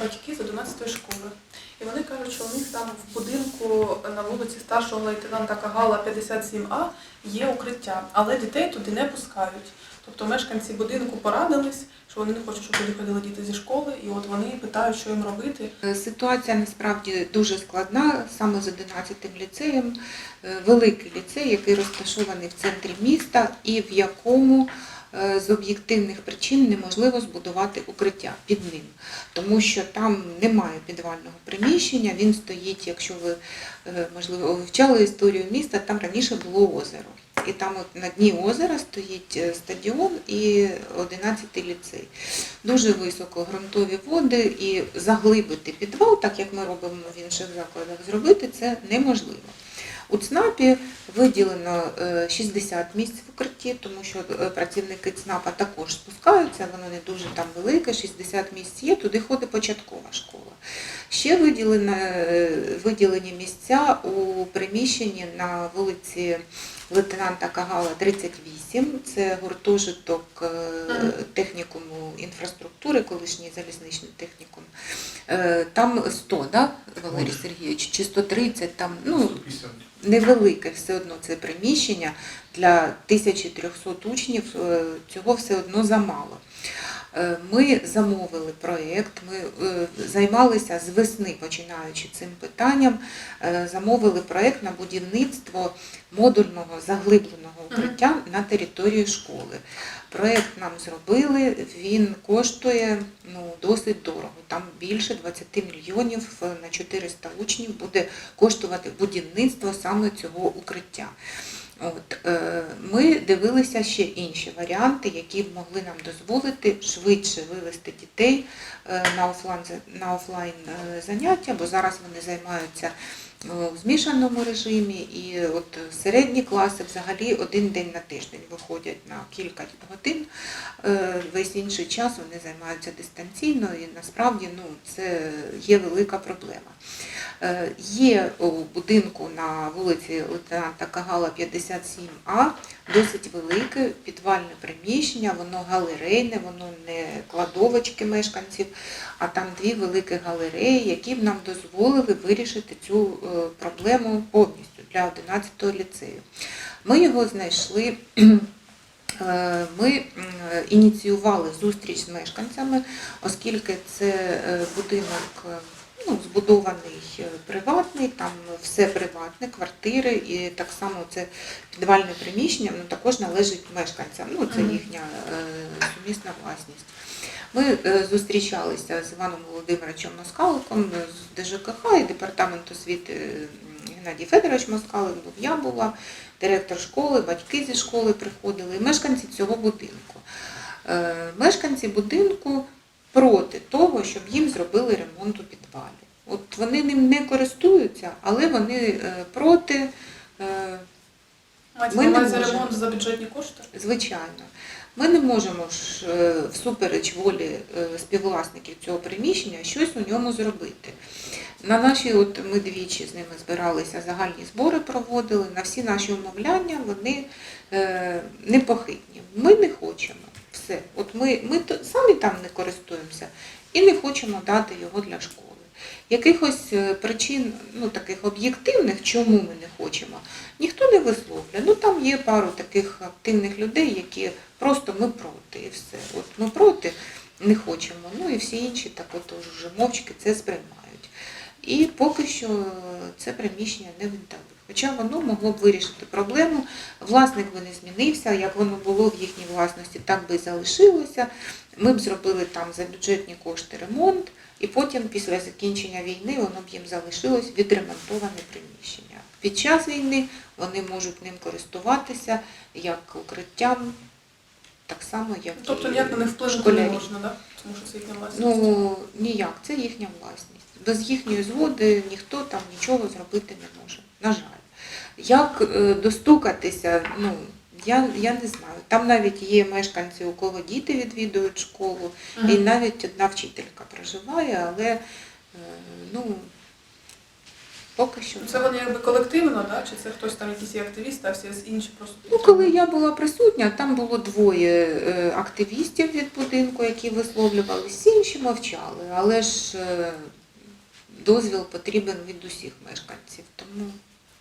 батьки з 11 школи. І вони кажуть, що у них там в будинку на вулиці старшого лейтенанта Кагала 57А є укриття, але дітей туди не пускають. Тобто мешканці будинку порадились, що вони не хочуть, щоб туди ходили діти зі школи, і от вони питають, що їм робити. Е, Ситуація насправді дуже складна саме з 11 ліцеєм. Е, Великий ліцей, який розташований в центрі міста і в якому з об'єктивних причин неможливо збудувати укриття під ним, тому що там немає підвального приміщення, він стоїть, якщо ви е, можливо вивчали історію міста, там раніше було озеро. І там от на дні озера стоїть е, стадіон і 11 ліцей. Дуже високо ґрунтові води і заглибити підвал, так як ми робимо в інших закладах, зробити це неможливо. У ЦНАПі виділено е, 60 місць в укритті, тому що е, працівники ЦНАПа також спускаються, воно не дуже там велике, 60 місць є, туди ходить початкова школа. Ще виділено, е, виділені місця у приміщенні на вулиці лейтенанта Кагала 38, це гуртожиток е, технікуму інфраструктури, колишній залізничний технікум. Е, Там 100, да, Валерій. Сергійович, чи 130, там, ну, 150. Невелике все одно це приміщення для 1300 учнів, е, цього все одно замало. Е, Ми замовили проєкт, ми е, займалися з весни, починаючи цим питанням, замовили проєкт на будівництво модульного заглибленого укриття на території школи. Проєкт нам зробили, він коштує ну, досить дорого. Там більше 20 мільйонів на 400 учнів буде коштувати будівництво саме цього укриття. От, е, ми дивилися ще інші варіанти, які б могли нам дозволити швидше вивести дітей е, на офлайн, на офлайн е, заняття, бо зараз вони займаються в змішаному режимі, і от середні класи взагалі один день на тиждень виходять на кілька годин. Е, Весь інший час вони займаються дистанційно, і насправді ну, це є велика проблема. Е, Є у будинку на вулиці лейтенанта Кагала 57А досить велике підвальне приміщення, воно галерейне, воно не кладовочки мешканців, а там дві великі галереї, які б нам дозволили вирішити цю е, проблему повністю для 11-го ліцею. Ми його знайшли. е, Ми ініціювали зустріч з мешканцями, оскільки це е, будинок е, ну, збудований е, приватний, там все приватне, квартири, і так само це підвальне приміщення, воно також належить мешканцям. Ну, це їхня е, сумісна власність. Ми е, зустрічалися з Іваном Володимировичем Москаликом з ДЖКХ і департамент освіти е, Геннадій Федорович Москалик був, я була, директор школи, батьки зі школи приходили, і мешканці цього будинку. Е, Мешканці будинку проти того, щоб їм зробили ремонт у підвалі. От вони ним не користуються, але вони е, проти, е, Мається Ми не можемо. ремонт за бюджетні кошти. звичайно. Ми не можемо ж е, всупереч волі е, співвласників цього приміщення щось у ньому зробити. На наші, от ми двічі з ними збиралися, загальні збори проводили, на всі наші умовляння вони е, непохитні. Ми не хочемо. Все. От ми, ми самі там не користуємося і не хочемо дати його для школи. Якихось е, причин, ну таких об'єктивних, чому ми не хочемо, ніхто не висловлює. Ну там є пару таких активних людей, які просто ми проти і все. От ми проти не хочемо. Ну і всі інші так от вже мовчки це сприймають. І поки що це приміщення не віддали. Хоча воно могло б вирішити проблему. Власник би не змінився, як воно було в їхній власності, так би і залишилося. Ми б зробили там за бюджетні кошти ремонт, і потім, після закінчення війни, воно б їм залишилось відремонтоване приміщення. Під час війни вони можуть ним користуватися як укриттям, так само, як Тобто і ніяк на них вплинути не можна, да? тому що це їхня власність. Ну ніяк, це їхня власність. Без їхньої згоди ніхто там нічого зробити не може. На жаль. Як е, достукатися, ну я, я не знаю. Там навіть є мешканці, у кого діти відвідують школу, Мгм. і навіть одна вчителька проживає, але е, ну, Поки що. Це вони якби колективно, да? чи це хтось там якісь активісти, а всі інші просто. Ну, коли я була присутня, там було двоє е, активістів від будинку, які висловлювалися, всі інші мовчали, але ж дозвіл потрібен від усіх мешканців, тому